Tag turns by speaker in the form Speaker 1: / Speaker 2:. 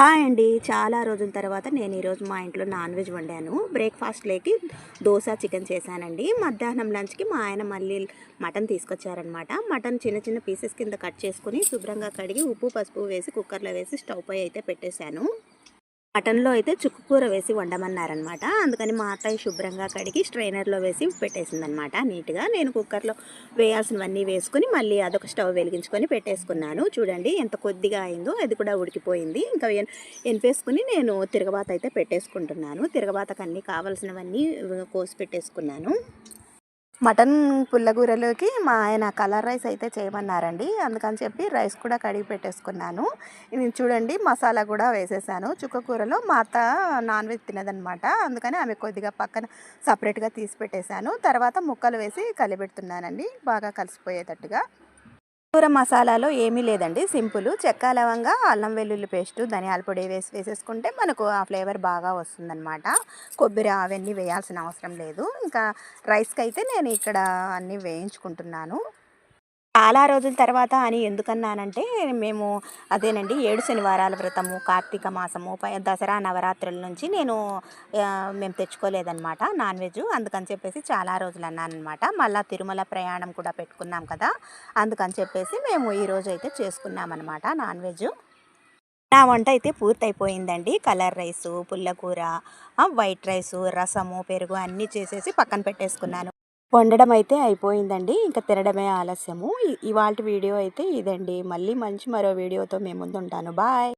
Speaker 1: Hi అండి. చాలా రోజుల తర్వాత నేను ఈరోజు మా ఇంట్లో నాన్ వెజ్ వండాను. బ్రేక్ఫాస్ట్లోకి దోశ చికెన్ చేశానండి. మధ్యాహ్నం లంచ్కి మా ఆయన మళ్ళీ మటన్ తీసుకొచ్చారనమాట మటన్ చిన్న చిన్న పీసెస్ కింద కట్ చేసుకుని శుభ్రంగా కడిగి ఉప్పు పసుపు వేసి కుక్కర్లో వేసి స్టవ్ పై అయితే పెట్టేశాను. మటన్లో అయితే చుక్కు కూర వేసి వండమన్నారనమాట. అందుకని మా అత్తయ్య శుభ్రంగా కడిగి స్ట్రైనర్లో వేసి పెట్టేసిందనమాట నీట్గా. నేను కుక్కర్లో వేయాల్సినవన్నీ వేసుకుని మళ్ళీ అదొక స్టవ్ వెలిగించుకొని పెట్టేసుకున్నాను. చూడండి ఎంత కొద్దిగా అయిందో అది కూడా ఉడికిపోయింది. ఇంకా ఎనిపేసుకుని నేను తిరగబాత అయితే పెట్టేసుకుంటున్నాను. తిరగబాతకు అన్నీ కావాల్సినవన్నీ కోసి పెట్టేసుకున్నాను. మటన్ పుల్లగూరలోకి మా ఆయన కలర్ రైస్ అయితే చేయమన్నారండి. అందుకని చెప్పి రైస్ కూడా కడిగి పెట్టేసుకున్నాను. ఇది చూడండి మసాలా కూడా వేసేసాను. చుక్క కూరలో మా అత్త నాన్ వెజ్ తినదనమాట అందుకని ఆమె కొద్దిగా పక్కన సపరేట్గా తీసి పెట్టేశాను. తర్వాత ముక్కలు వేసి కలిపెడుతున్నానండి. బాగా కలిసిపోయేటట్టుగా. కూర మసాలాలో ఏమీ లేదండి. సింపుల్. చెక్క లవంగా అల్లం వెల్లుల్లి పేస్ట్ ధనియాల పొడి వేసి వేసేసుకుంటే మనకు ఆ ఫ్లేవర్ బాగా వస్తుందన్నమాట. కొబ్బరి అవన్నీ వేయాల్సిన అవసరం లేదు. ఇంకా రైస్కి అయితే నేను ఇక్కడ అన్నీ వేయించుకుంటున్నాను. చాలా రోజుల తర్వాత అని ఎందుకన్నానంటే మేము అదేనండి ఏడు శనివారాల వ్రతము కార్తీక మాసము దసరా నవరాత్రుల నుంచి నేను మేము తెచ్చుకోలేదన్నమాట నాన్ వెజ్. అందుకని చెప్పేసి చాలా రోజులు అన్నానమాట మళ్ళీ తిరుమల ప్రయాణం కూడా పెట్టుకున్నాం కదా అందుకని చెప్పేసి మేము ఈరోజు అయితే చేసుకున్నామన్నమాట నాన్ వెజ్. నా వంట అయితే పూర్తయిపోయిందండి. కలర్ రైసు పుల్లకూర వైట్ రైసు రసము పెరుగు అన్నీ చేసేసి పక్కన పెట్టేసుకున్నాను. వండడం అయితే అయిపోయిందండి. ఇంకా తినడమే ఆలస్యము. ఇవాళ వీడియో అయితే ఇదండి. మళ్ళీ మంచి మరో వీడియోతో మేము ముందుంటాను. బాయ్!